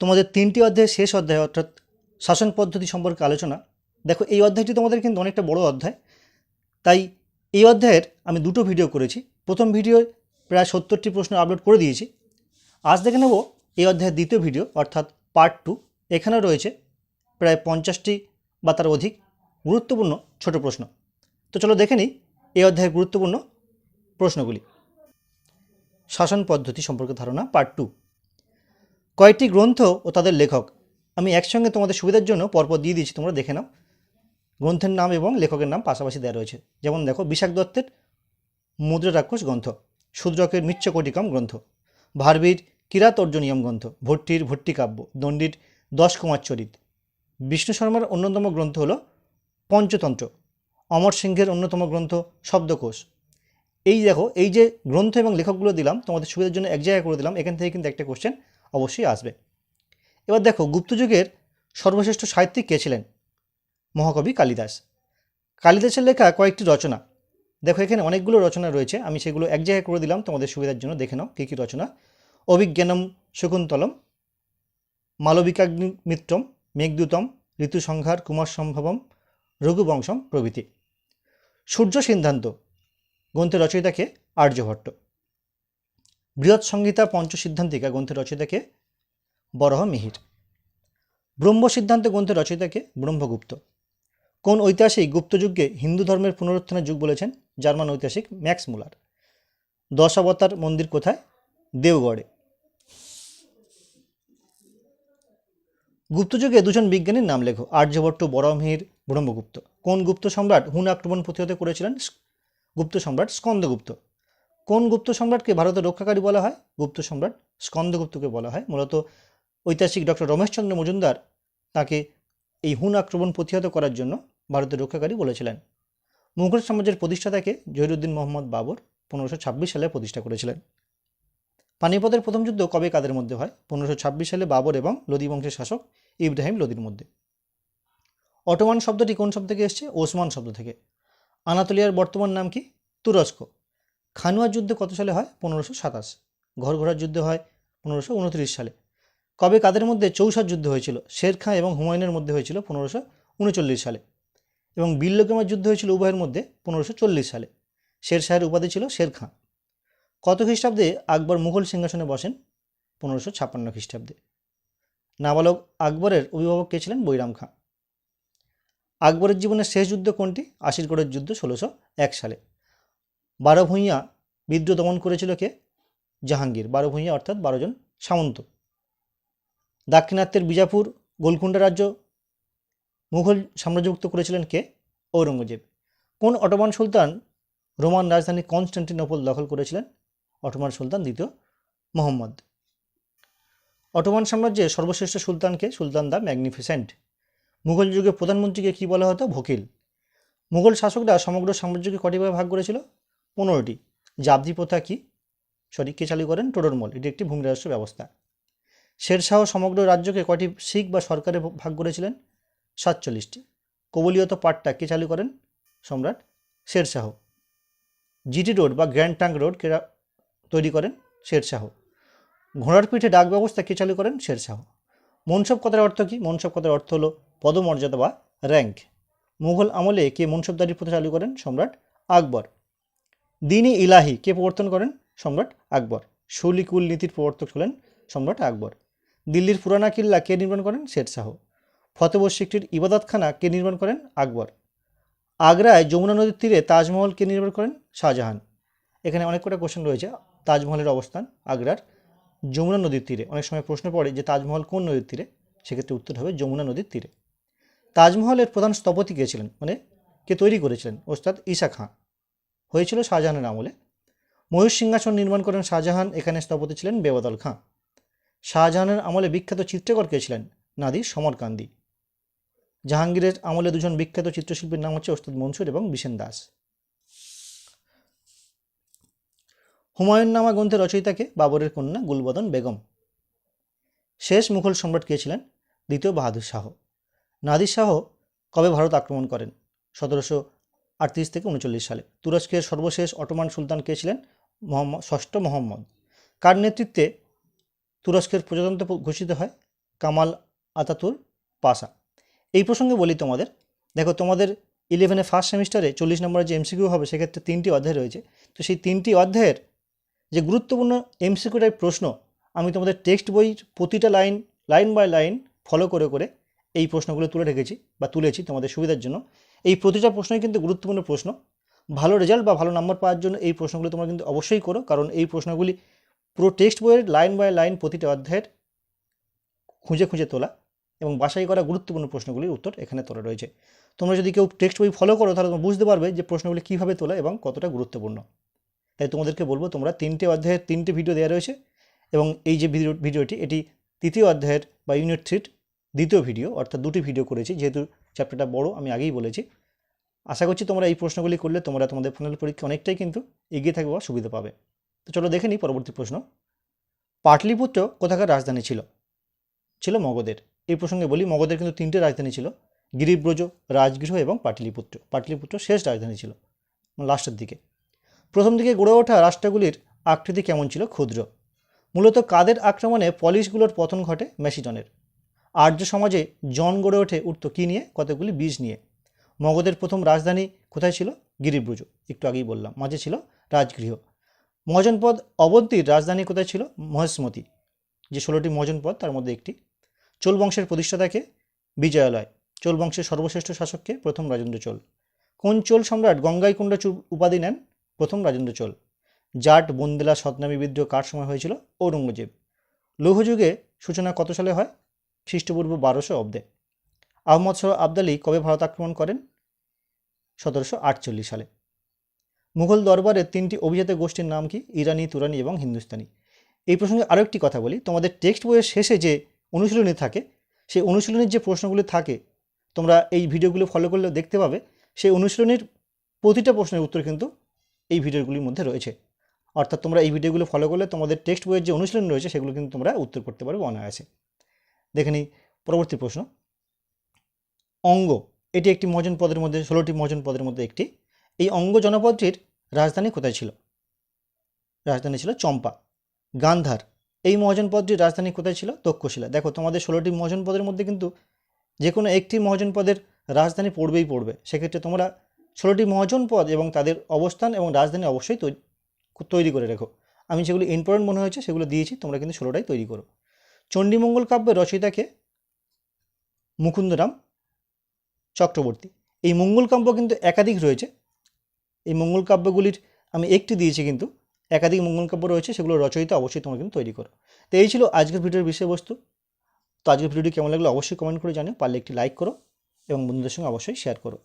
তোমাদের তিনটি অধ্যায়ের শেষ অধ্যায়, অর্থাৎ শাসন পদ্ধতি সম্পর্কে আলোচনা। দেখো, এই অধ্যায়টি তোমাদের কিন্তু অনেকটা বড় অধ্যায়। তাই এই অধ্যায়ের আমি দুটো ভিডিও করেছি। প্রথম ভিডিও প্রায় সত্তরটি প্রশ্ন আপলোড করে দিয়েছি। আজ দেখে নেব এই অধ্যায়ের দ্বিতীয় ভিডিও অর্থাৎ পার্ট টু এখানেও রয়েছে প্রায় পঞ্চাশটি বা তার অধিক গুরুত্বপূর্ণ ছোট প্রশ্ন। তো চলো দেখে নিই এই অধ্যায়ের গুরুত্বপূর্ণ প্রশ্নগুলি। শাসন পদ্ধতি সম্পর্কে ধারণা পার্ট টু কয়েকটি গ্রন্থ ও তাদের লেখক। আমি একসঙ্গে তোমাদের সুবিধার জন্য পরপর দিয়ে দিয়েছি, তোমরা দেখে নাও। গ্রন্থের নাম এবং লেখকের নাম পাশাপাশি দেওয়া রয়েছে। যেমন দেখো বিশাখ দত্তের মুদ্রা রাক্ষস গ্রন্থ, শূদ্রকের মিচ্ছকটিকম গ্রন্থ, ভারবীর কিরাত অর্জনিয়ম গ্রন্থ, ভট্টির ভট্টিকাব্য, দণ্ডির দশ কুমার চরিত বিষ্ণু শর্মার অন্যতম গ্রন্থ হল পঞ্চতন্ত্র। অমর সিংহের অন্যতম গ্রন্থ শব্দকোষ। এই দেখো, এই যে গ্রন্থ এবং লেখকগুলো দিলাম, তোমাদের সুবিধার জন্য এক জায়গায় করে দিলাম। এখান থেকে কিন্তু একটা কোশ্চেন অবশ্যই আসবে। এবার দেখো গুপ্তযুগের সর্বশ্রেষ্ঠ সাহিত্যিক কে ছিলেন? মহাকবি কালিদাস। কালিদাসের লেখা কয়েকটি রচনা। দেখো, এখানে অনেকগুলো রচনা রয়েছে। আমি সেগুলো এক জায়গায় করে দিলাম, তোমাদের সুবিধার জন্য দেখে নাও কী কী রচনা। অভিজ্ঞানম শকুন্তলম, মালবিকাগ্নিমিত্রম, মেঘদূতম, ঋতুসংহার কুমার সম্ভবম রঘুবংশম প্রভৃতি। সূর্য সিদ্ধান্ত। গ্রন্থের রচয়িতাকে আর্যভট্ট। বৃহৎ সংহিতা পঞ্চসিদ্ধান্তিকা গ্রন্থের রচয়িতাকে বরহ মিহির। ব্রহ্ম সিদ্ধান্ত গ্রন্থের রচয়িতাকে ব্রহ্মগুপ্ত। কোন ঐতিহাসিক গুপ্তযুগকে হিন্দু ধর্মের পুনরুত্থানের যুগ বলেছেন? জার্মান ঐতিহাসিক ম্যাক্স মুলার। দশ অবতার মন্দির কোথায়? দেওগড়ে। গুপ্তযুগে দুজন বিজ্ঞানীর নাম লেখো। আর্যভট্ট বরহমিহির ব্রহ্মগুপ্ত। কোন গুপ্ত সম্রাট হুন আক্রমণ প্রতিহত করেছিলেন? গুপ্ত সম্রাট স্কন্দগুপ্ত। কোন গুপ্ত সম্রাটকে ভারতের রক্ষাকারী বলা হয়? গুপ্ত সম্রাট স্কন্দগুপ্তকে বলা হয়। মূলত ঐতিহাসিক ডক্টর রমেশচন্দ্র মজুমদার তাকে এই হুন আক্রমণ প্রতিহত করার জন্য ভারতের রক্ষাকারী বলেছিলেন। মুঘল সাম্রাজ্যের প্রতিষ্ঠাতাকে জহিরুদ্দিন মোহাম্মদ বাবর পনেরোশো সালে প্রতিষ্ঠা করেছিলেন। পানিপথের প্রথম যুদ্ধ কবে কাদের মধ্যে হয়? পনেরোশো সালে বাবর এবং লোদি বংশের শাসক ইব্রাহিম লোদির মধ্যে। অটোমান শব্দটি কোন শব্দ থেকে এসছে? ওসমান শব্দ থেকে। আনাতোলিয়ার বর্তমান নাম কি? তুরস্ক। খানুয়ার যুদ্ধ কত সালে হয়? পনেরোশো সাতাশ। ঘর ঘোরার যুদ্ধ হয় পনেরোশো উনত্রিশ সালে। কবে কাদের মধ্যে চৌসার যুদ্ধ হয়েছিল? শের খাঁ এবং হুমায়ুনের মধ্যে হয়েছিল পনেরোশো উনচল্লিশ সালে। এবং বিল্লগমের যুদ্ধ হয়েছিল উভয়ের মধ্যে পনেরোশো চল্লিশ সালে। শের শাহের উপাধি ছিল শের খাঁ। কত খ্রিস্টাব্দে আকবর মুঘল সিংহাসনে বসেন? পনেরোশো ছাপ্পান্ন খ্রিস্টাব্দে। নাবালক আকবরের অভিভাবক কে ছিলেন? বৈরাম খাঁ। আকবরের জীবনের শেষ যুদ্ধ কোনটি? আশিরগড়ের যুদ্ধ ষোলোশো এক সালে। বারো ভূঁইয়া বিদ্রোহ দমন করেছিল কে? জাহাঙ্গীর। বারো ভূঁইয়া অর্থাৎ বারোজন সামন্ত। দাক্ষিণাত্যের বিজাপুর গোলকুন্ডা রাজ্য মুঘল সাম্রাজ্যভুক্ত করেছিলেন কে? ঔরঙ্গজেব। কোন অটোমান সুলতান রোমান রাজধানী কনস্টান্টিনোপল দখল করেছিলেন? অটোমান সুলতান দ্বিতীয় মোহাম্মদ। অটোমান সাম্রাজ্যের সর্বশ্রেষ্ঠ সুলতানকে সুলতান দা ম্যাগনিফিসেন্ট। মুঘল যুগে প্রধানমন্ত্রীকে কী বলা হতো? ভকিল। মুঘল শাসকরা সমগ্র সাম্রাজ্যকে কটিভাবে ভাগ করেছিল? পনেরোটি। জাবদি প্রথা কি? সরি কে চালু করেন? টোডরমল এটি একটি ভূমি রাজস্ব ব্যবস্থা। শেরশাহ সমগ্র রাজ্যকে কটি শিখ বা সরকারে ভাগ করেছিলেন? সাতচল্লিশটি। কবলীয়ত পাটটা কে চালু করেন? সম্রাট শেরশাহ। জিটি রোড বা গ্র্যান্ড ট্যাঙ্ক রোড কে তৈরি করেন? শেরশাহ। ঘোড়ার পিঠে ডাক ব্যবস্থা কে চালু করেন? শেরশাহ। মনসব কথার অর্থ কি? মনসব কথার অর্থ হলো পদমর্যাদা বা র্যাঙ্ক মুঘল আমলে কে মনসবদারির প্রথা চালু করেন? সম্রাট আকবর। দিনী ইলাহি, কে প্রবর্তন করেন? সম্রাট আকবর। শলিকুল নীতির প্রবর্তক হলেন সম্রাট আকবর। দিল্লির পুরানা কিল্লা কে নির্মাণ করেন? শেরশাহ ফতেবর সিক্রির ইবাদতখানা কে নির্মাণ করেন? আকবর। আগ্রায় যমুনা নদীর তীরে তাজমহল কে নির্মাণ করেন? শাহজাহান। এখানে অনেক কটা কোশ্চেন রয়েছে। তাজমহলের অবস্থান, আগ্রার যমুনা নদীর তীরে। অনেক সময় প্রশ্ন পড়ে যে তাজমহল কোন নদীর তীরে? সেক্ষেত্রে উত্তর হবে যমুনা নদীর তীরে। তাজমহলের প্রধান স্থপতি কে ছিলেন? মানে কে তৈরি করেছিলেন? ওস্তাদ ঈশা খাঁ। হয়েছিল শাহজাহানের আমলে। ময়ূর সিংহাসন নির্মাণ করেন শাহজাহান, এখানে স্থপতি ছিলেন বেবদল খাঁ। শাহজাহানের আমলে বিখ্যাত চিত্রকর কে ছিলেন? নাদির সমরকান্দি জাহাঙ্গীরের আমলে দুজন বিখ্যাত চিত্রশিল্পীর নাম হচ্ছে ওস্তাদ মনসুর এবং বিশেন দাস। হুমায়ুন নামা গ্রন্থের রচয়িতাকে বাবরের কন্যা গুলবদন বেগম। শেষ মুঘল সম্রাট কে ছিলেন? দ্বিতীয় বাহাদুর শাহ। নাদির শাহ কবে ভারত আক্রমণ করেন? সতেরোশো আটত্রিশ থেকে উনচল্লিশ সালে। তুরস্কের সর্বশেষ অটোমান সুলতান কে ছিলেন? মোহাম্মদ ষষ্ঠ মোহাম্মদ। কার নেতৃত্বে তুরস্কের প্রজাতন্ত্র ঘোষিত হয়? কামাল আতাতুর পাশা। এই প্রসঙ্গে বলি তোমাদের, দেখো তোমাদের ইলেভেনে ফার্স্ট সেমিস্টারে চল্লিশ নম্বরের যে এমসিকিউ হবে, সেক্ষেত্রে তিনটি অধ্যায় রয়েছে। তো সেই তিনটি অধ্যায়ের যে গুরুত্বপূর্ণ এমসিকিউ টাইপ প্রশ্ন, আমি তোমাদের টেক্সট বই প্রতিটা line line by line follow করে করে এই প্রশ্নগুলো তুলে রেখেছি বা তুলেছি তোমাদের সুবিধার জন্য। এই প্রতিটা প্রশ্নই কিন্তু গুরুত্বপূর্ণ প্রশ্ন। ভালো রেজাল্ট বা ভালো নাম্বার পাওয়ার জন্য এই প্রশ্নগুলো তোমরা কিন্তু অবশ্যই করো, কারণ এই প্রশ্নগুলি পুরো টেক্সট বইয়ের লাইন বাই লাইন প্রতিটা অধ্যায়ের খুঁজে খুঁজে তোলা এবং বাসাই করা গুরুত্বপূর্ণ প্রশ্নগুলির উত্তর এখানে তোলা রয়েছে। তোমরা যদি কেউ টেক্সট বই ফলো করো, তাহলে তোমরা বুঝতে পারবে যে প্রশ্নগুলি কীভাবে তোলা এবং কতটা গুরুত্বপূর্ণ। তাই তোমাদেরকে বলব, তোমরা তিনটে অধ্যায়ের তিনটে ভিডিও দেওয়া রয়েছে এবং এই যে ভিডিও ভিডিওটি এটি তৃতীয় অধ্যায়ের বা ইউনিট থ্রির দ্বিতীয় ভিডিও অর্থাৎ দুটি ভিডিও করেছি, যেহেতু চ্যাপ্টারটা বড়, আমি আগেই বলেছি। আশা করছি তোমরা এই প্রশ্নগুলি করলে তোমরা তোমাদের ফাইনাল পরীক্ষা অনেকটাই কিন্তু এগিয়ে থাকবে বা সুবিধা পাবে। তো চলো দেখে নিই পরবর্তী প্রশ্ন। পাটলিপুত্র কোথাকার রাজধানী ছিল? ছিল মগধের। এই প্রসঙ্গে বলি, মগধের কিন্তু তিনটে রাজধানী ছিল, গিরিব্রজ, রাজগৃহ এবং পাটলিপুত্র। পাটলিপুত্র শেষ রাজধানী ছিল, লাস্টের দিকে। প্রথম দিকে গড়ে ওঠা রাষ্ট্রগুলির আকৃতি কেমন ছিল? ক্ষুদ্র। মূলত কাদের আক্রমণে পলিশগুলোর পতন ঘটে? ম্যাসিডনের আর্য সমাজে জন গড়ে ওঠে উঠত কী নিয়ে? কতগুলি বীজ নিয়ে। মগধের প্রথম রাজধানী কোথায় ছিল? গিরিব্রজ। একটু আগেই বললাম, মাঝে ছিল রাজগৃহ। মহাজনপদ অবন্তীর রাজধানী কোথায় ছিল? মহেশমতি। যে ষোলোটি মহাজনপদ তার মধ্যে একটি। চোল বংশের প্রতিষ্ঠাতাকে বিজয়ালয়। চোল বংশের সর্বশ্রেষ্ঠ শাসককে প্রথম রাজেন্দ্র চোল। কোন চোল সম্রাট গঙ্গাইকুণ্ড উপাধি নেন? প্রথম রাজেন্দ্র চোল। জাট, বন্দেলা সতনামী বিদ্রোহ কার সময় হয়েছিল? ঔরঙ্গজেব। লৌহযুগে সূচনা কত সালে হয়? খ্রিস্টপূর্ব বারোশো অব্দে। আহমদ শাহ আবদালি কবে ভারত আক্রমণ করেন? সতেরোশো আটচল্লিশ সালে। মুঘল দরবারের তিনটি অভিজাত গোষ্ঠীর নাম কি? ইরানি, তুরানি এবং হিন্দুস্তানি। এই প্রসঙ্গে আরও একটি কথা বলি। তোমাদের টেক্সট বইয়ের শেষে যে অনুশীলনী থাকে, সেই অনুশীলনীর যে প্রশ্নগুলি থাকে, তোমরা এই ভিডিওগুলো ফলো করলে দেখতে পাবে। সেই অনুশীলনীর প্রতিটা প্রশ্নের উত্তর কিন্তু এই ভিডিওগুলির মধ্যে রয়েছে। অর্থাৎ তোমরা এই ভিডিওগুলো ফলো করলে তোমাদের টেক্সট বইয়ের যে অনুশীলন রয়েছে, সেগুলো কিন্তু তোমরা উত্তর করতে পারবে অনায়াসে। দেখে নিই, পরবর্তী প্রশ্ন। অঙ্গ, এটি একটি মজন পদের মধ্যে, ষোলোটি মজন পদের মধ্যে একটি। এই অঙ্গ জনপদটির রাজধানী কোথায় ছিল? রাজধানী ছিল চম্পা। গান্ধার, এই মহাজনপদটির রাজধানী কোথায় ছিল? তক্ষশিলা। দেখো, তোমাদের ষোলোটি মহাজনপদের মধ্যে কিন্তু যে কোনো একটি মহাজনপদের রাজধানী পড়বেই পড়বে। সেক্ষেত্রে তোমরা ষোলোটি মহাজনপদ এবং তাদের অবস্থান এবং রাজধানী অবশ্যই তৈরি করে রেখো। আমি যেগুলো ইম্পর্টেন্ট মনে হয়েছে সেগুলো দিয়েছি, তোমরা কিন্তু ষোলোটাই তৈরি করো। চণ্ডীমঙ্গল কাব্যের রচয়িতাকে মুকুন্দরাম চক্রবর্তী। এই মঙ্গল কাব্য কিন্তু একাধিক রয়েছে। এই মঙ্গল কাব্যগুলির আমি একটি দিয়েছি কিন্তু, একাধিক মঙ্গল কাব্য রয়েছে, সেগুলো রচয়িতা অবশ্যই তোমরা কিন্তু তৈরি করো। তো এই ছিল আজকের ভিডিওর বিষয়বস্তু। তো আজকের ভিডিওটি কেমন লাগল অবশ্যই কমেন্ট করে জানিও, পারলে একটি লাইক করো এবং বন্ধুদের সঙ্গে অবশ্যই শেয়ার করো।